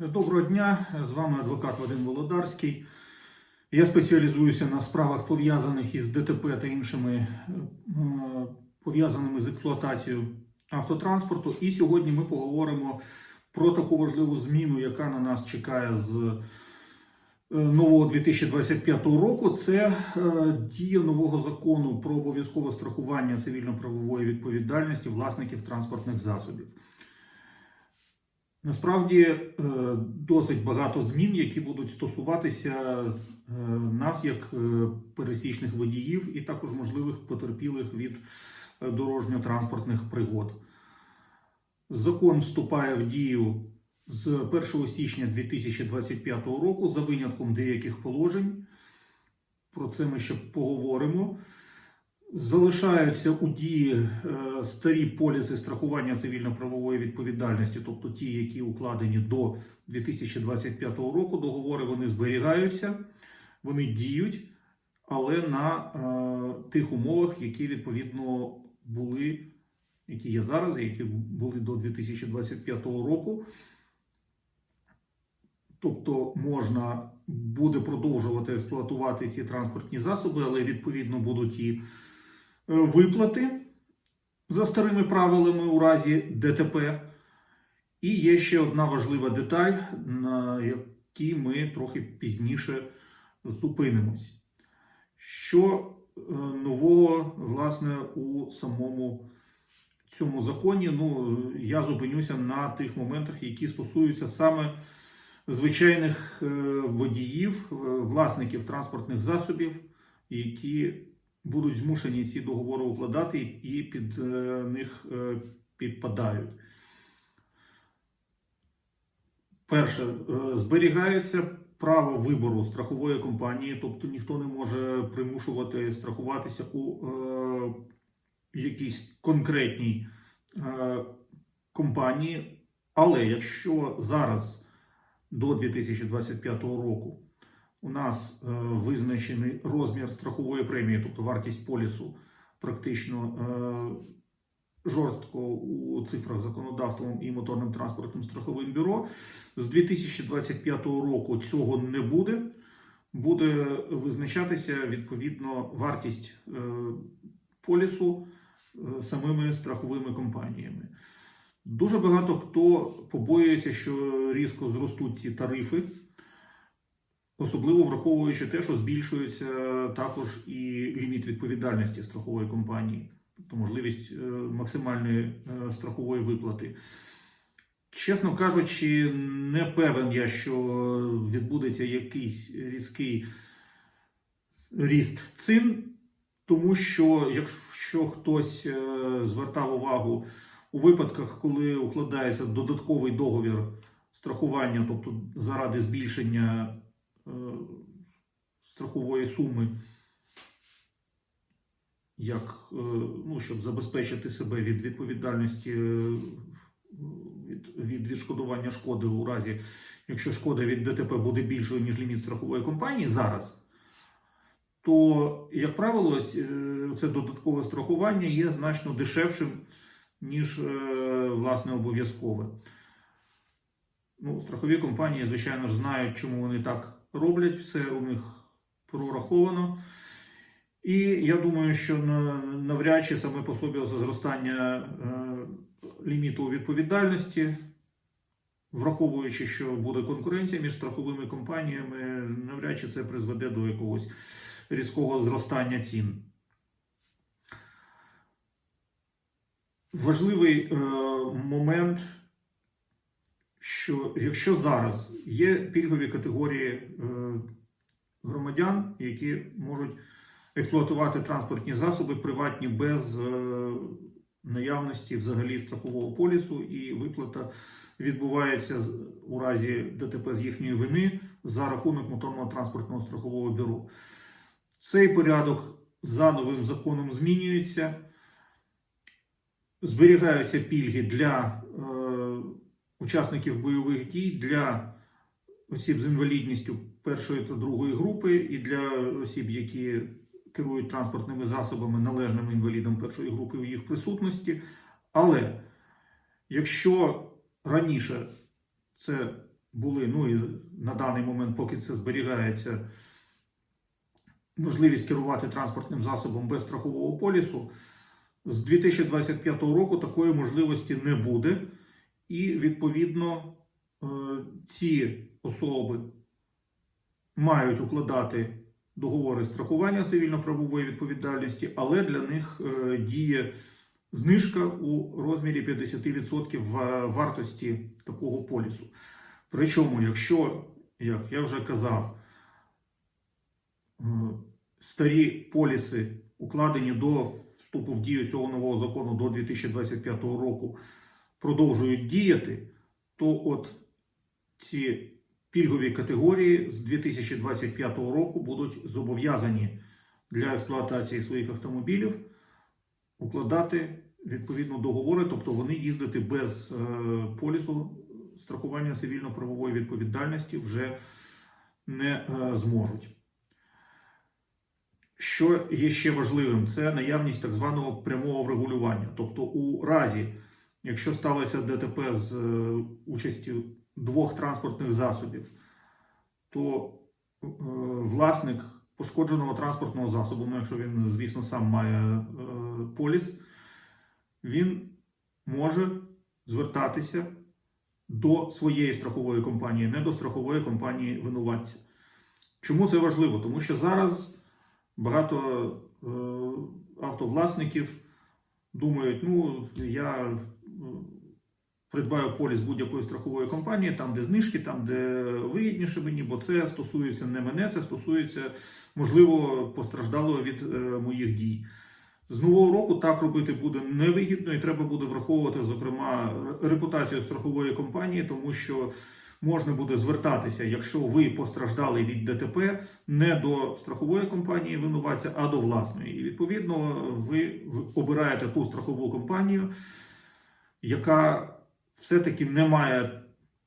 Доброго дня, з вами адвокат Вадим Володарський. Я спеціалізуюся на справах пов'язаних із ДТП та іншими е, пов'язаними з експлуатацією автотранспорту. І сьогодні ми поговоримо про таку важливу зміну, яка на нас чекає з е, нового 2025 року. Це е, дія нового закону про обов'язкове страхування цивільно-правової відповідальності власників транспортних засобів. Насправді е, досить багато змін, які будуть стосуватися е, нас як е, пересічних водіїв, і також можливих потерпілих від дорожньо-транспортних пригод. Закон вступає в дію з 1 січня 2025 року за винятком деяких положень. Про це ми ще поговоримо. Залишаються у дії е, старі поліси страхування цивільно-правової відповідальності, тобто ті, які укладені до 2025 року. Договори вони зберігаються, вони діють, але на е, тих умовах, які відповідно були, які є зараз, які були до 2025 року. Тобто можна буде продовжувати експлуатувати ці транспортні засоби, але відповідно будуть і виплати за старими правилами у разі ДТП. І є ще одна важлива деталь, на якій ми трохи пізніше зупинимось. Що е, нового, власне, у самому цьому законі? Ну, я зупинюся на тих моментах, які стосуються саме звичайних е, водіїв, е, власників транспортних засобів, які будуть змушені ці договори укладати і під е, них е, підпадають. Перше, е, зберігається право вибору страхової компанії, тобто ніхто не може примушувати страхуватися у якійсь конкретній компанії. Але якщо зараз до 2025 року у нас е, визначений розмір страхової премії, тобто вартість полісу, практично е, жорстко у цифрах законодавством і моторним транспортним страховим бюро. З 2025 року цього не буде. Буде визначатися відповідно вартість е, полісу самими страховими компаніями. Дуже багато хто побоюється, що різко зростуть ці тарифи, особливо враховуючи те, що збільшується також і ліміт відповідальності страхової компанії, тобто можливість е, максимальної е, страхової виплати. Чесно кажучи, не певен я, що відбудеться якийсь різкий ріст цін, тому що якщо хтось е, звертав увагу у випадках, коли укладається додатковий договір страхування, тобто заради збільшення страхової суми, як, е, ну, щоб забезпечити себе від відповідальності е, від, від відшкодування шкоди у разі, якщо шкода від ДТП буде більшою, ніж ліміт страхової компанії зараз. То, як правило, е, це додаткове страхування є значно дешевшим, ніж е, власне обов'язкове. Ну, страхові компанії, звичайно ж, знають, чому вони так роблять, все у них прораховано. І я думаю, що навряд чи саме по собі це зростання е, ліміту відповідальності, враховуючи, що буде конкуренція між страховими компаніями, навряд чи це призведе до якогось різкого зростання цін. Важливий е, момент, що якщо зараз є пільгові категорії е, громадян, які можуть експлуатувати транспортні засоби приватні без е, наявності взагалі страхового полісу, і виплата відбувається у разі ДТП з їхньої вини за рахунок моторного транспортного страхового бюро. Цей порядок за новим законом змінюється. Зберігаються пільги для учасників бойових дій, для осіб з інвалідністю першої та другої групи, і для осіб, які керують транспортними засобами належними інвалідам першої групи в їх присутності. Але якщо раніше це були, ну і на даний момент, поки це зберігається, можливість керувати транспортним засобом без страхового полісу. З 2025 року такої можливості не буде, і відповідно е, ці особи мають укладати договори страхування цивільно-правової відповідальності, але для них е, діє знижка у розмірі 50% вартості такого полісу. Причому, якщо, як я вже казав, е, старі поліси укладені до вступу в дію цього нового закону до 2025 року, продовжують діяти, то от ці пільгові категорії з 2025 року будуть зобов'язані для експлуатації своїх автомобілів укладати відповідно договори, тобто вони їздити без е, полісу страхування цивільно-правової відповідальності вже не е, зможуть. Що є ще важливим, це наявність так званого прямого врегулювання. Тобто, у разі, якщо сталося ДТП з е, участю двох транспортних засобів, то е, власник пошкодженого транспортного засобу, ну якщо він, звісно, сам має е, поліс, він може звертатися до своєї страхової компанії, не до страхової компанії винуватця. Чому це важливо? Тому що зараз багато автовласників думають, ну, я придбаю поліс будь-якої страхової компанії, там, де знижки, там, де вигідніше мені, бо це стосується не мене, це стосується, можливо, постраждалого від е, моїх дій. З нового року так робити буде невигідно, і треба буде враховувати, зокрема, репутацію страхової компанії, тому що можна буде звертатися, якщо ви постраждали від ДТП, не до страхової компанії винуватця, а до власної. І відповідно ви обираєте ту страхову компанію, яка все-таки не має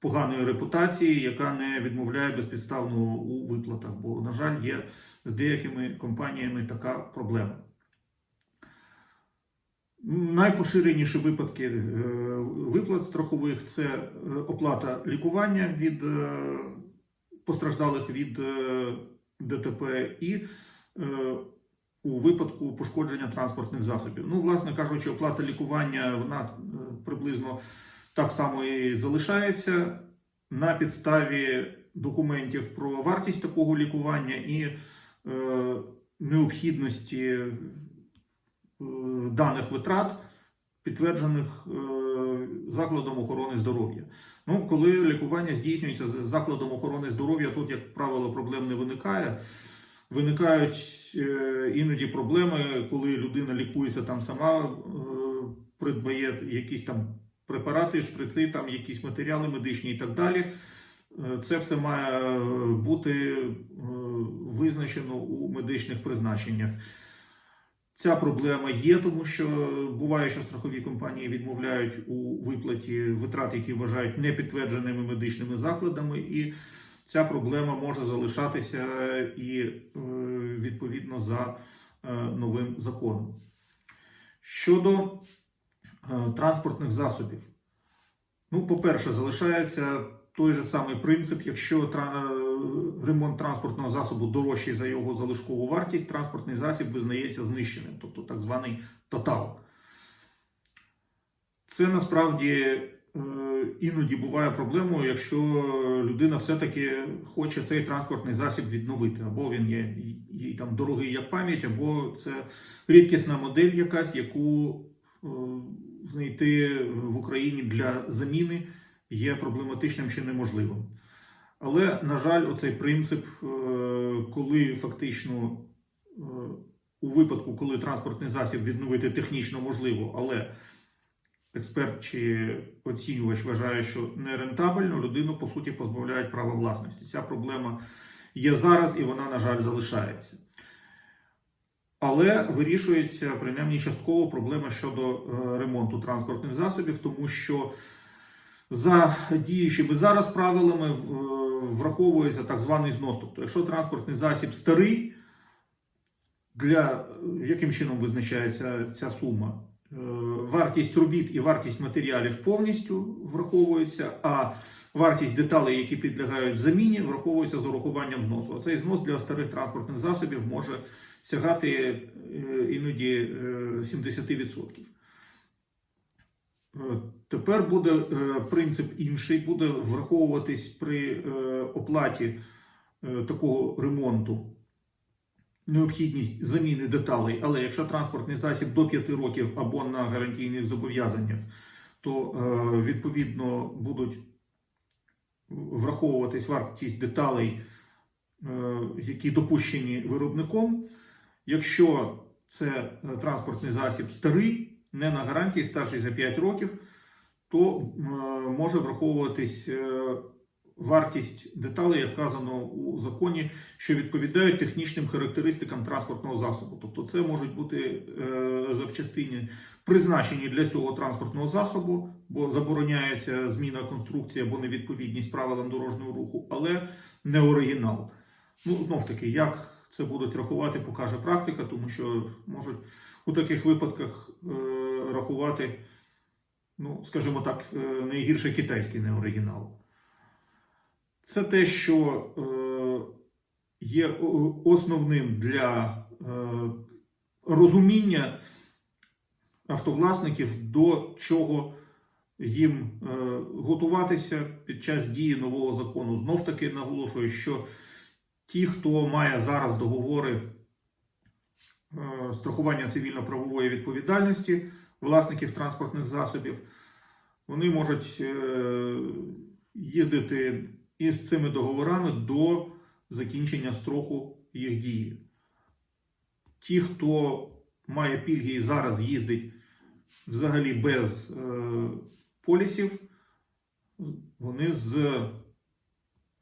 поганої репутації, яка не відмовляє безпідставно у виплатах. Бо, на жаль, є з деякими компаніями така проблема. Найпоширеніші випадки е, виплат страхових це е, оплата лікування від е, постраждалих від ДТП і у випадку пошкодження транспортних засобів. Ну, власне кажучи, оплата лікування вона приблизно так само і залишається на підставі документів про вартість такого лікування і необхідності даних витрат, підтверджених закладом охорони здоров'я. Ну, коли лікування здійснюється закладом охорони здоров'я, тут, як правило, проблем не виникає. Виникають іноді проблеми, коли людина лікується там сама, придбає якісь там препарати, шприци, там якісь матеріали медичні і так далі. Це все має бути визначено у медичних призначеннях. Ця проблема є, тому що буває, що страхові компанії відмовляють у виплаті витрат, які вважають непідтвердженими медичними закладами, і ця проблема може залишатися і відповідно за новим законом. Щодо транспортних засобів, ну, по-перше, залишається той же самий принцип, якщо ремонт транспортного засобу дорожчий за його залишкову вартість, транспортний засіб визнається знищеним, тобто так званий тотал. Це насправді іноді буває проблемою, якщо людина все-таки хоче цей транспортний засіб відновити, або він є їй там дорогий як пам'ять, або це рідкісна модель якась, яку знайти в Україні для заміни є проблематичним чи неможливим. Але, на жаль, оцей принцип, коли фактично у випадку, коли транспортний засіб відновити технічно можливо, але експерт чи оцінювач вважає, що нерентабельно, людину по суті позбавляють права власності. Ця проблема є зараз і вона, на жаль, залишається. Але вирішується принаймні частково проблема щодо ремонту транспортних засобів, тому що за діючими зараз правилами враховується так званий знос. Тобто, якщо транспортний засіб старий, для яким чином визначається ця сума? Вартість робіт і вартість матеріалів повністю враховується, а вартість деталей, які підлягають заміні, враховується з урахуванням зносу. А цей знос для старих транспортних засобів може сягати е, іноді е, 70%. Е, Тепер буде е, принцип інший, буде враховуватись при е, оплаті е, такого ремонту необхідність заміни деталей. Але якщо транспортний засіб до 5 років або на гарантійних зобов'язаннях, то е, відповідно будуть враховуватись вартість деталей, е, які допущені виробником. Якщо це е, транспортний засіб старий, не на гарантії, старший за 5 років, то е, може враховуватись е, вартість деталей, як вказано у законі, що відповідають технічним характеристикам транспортного засобу. Тобто, це можуть бути е, запчастини, призначені для цього транспортного засобу, бо забороняється зміна конструкції або невідповідність правилам дорожнього руху, але не оригінал. Ну, знов таки, як це будуть рахувати, покаже практика, тому що можуть у таких випадках е, рахувати, ну, скажімо так, е, найгірше китайський неоригінал. Це те, що е, є основним для е, розуміння автовласників, до чого їм е, готуватися під час дії нового закону. Знов таки наголошую, що ті, хто має зараз договори страхування цивільно-правової відповідальності власників транспортних засобів, вони можуть їздити із цими договорами до закінчення строку їх дії. Ті, хто має пільги і зараз їздить взагалі без е, полісів, вони з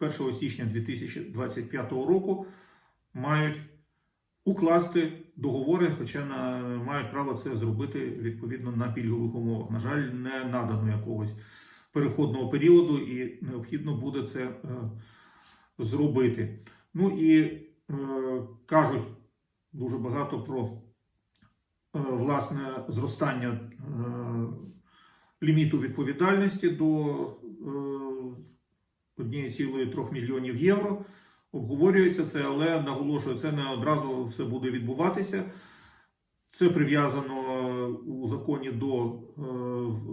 1 січня 2025 року мають укласти договори, хоча на, мають право це зробити відповідно на пільгових умовах. На жаль, не надано якогось переходного періоду, і необхідно буде це е, зробити. Ну і е, кажуть дуже багато про е, власне зростання ліміту відповідальності до е, 1,3 мільйонів євро. Обговорюється це, але наголошую, це не одразу все буде відбуватися. Це прив'язано законі до е,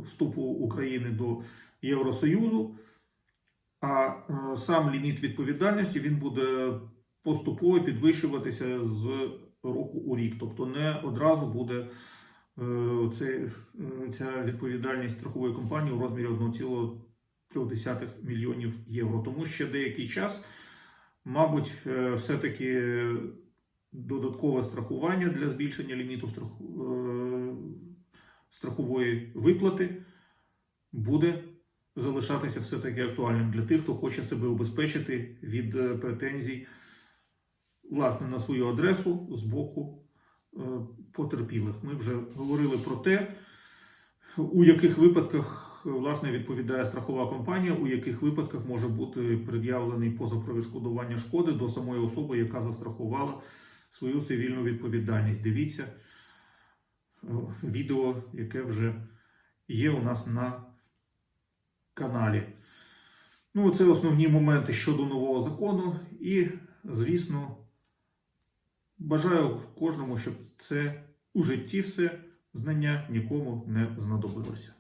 вступу України до Євросоюзу. А е, сам ліміт відповідальності він буде поступово підвищуватися з року у рік. Тобто не одразу буде е, ця відповідальність страхової компанії у розмірі 1,3 мільйонів євро. Тому ще деякий час, мабуть, все-таки додаткове страхування для збільшення ліміту страху, страхової виплати буде залишатися все-таки актуальним для тих, хто хоче себе убезпечити від е, претензій власне на свою адресу з боку е, потерпілих. Ми вже говорили про те, у яких випадках е, власне відповідає страхова компанія, у яких випадках може бути пред'явлений позов про відшкодування шкоди до самої особи, яка застрахувала свою цивільну відповідальність. Дивіться відео, яке вже є у нас на каналі. Ну, це основні моменти щодо нового закону. І, звісно, бажаю кожному, щоб це у житті все знання нікому не знадобилося.